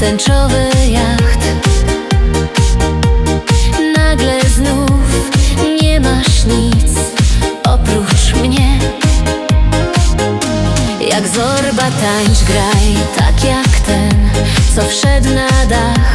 Tęczowy jacht. Nagle znów nie masz nic oprócz mnie. Jak zorba tańcz graj, tak jak ten, co wszedł na dach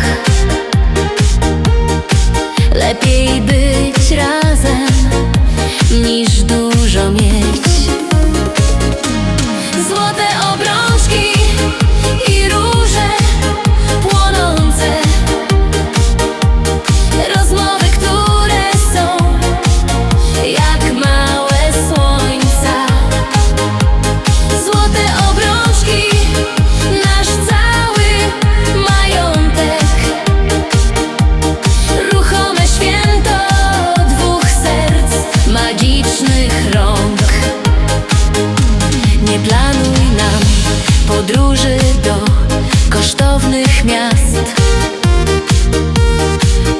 kosztownych miast.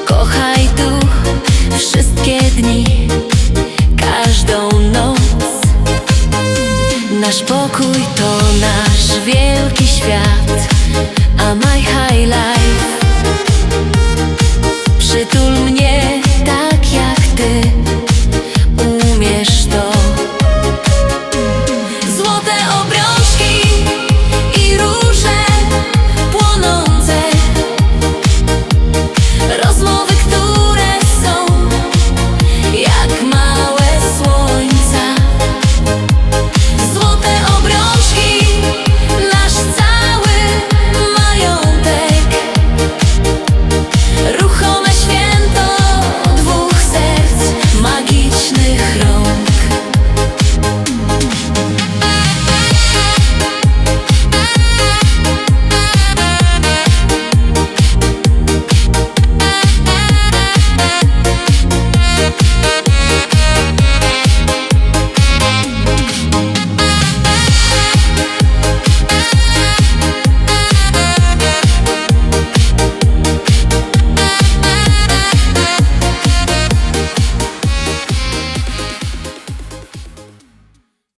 Kochaj tu wszystkie dni, każdą noc. Nasz pokój to nasz wielki świat, a my high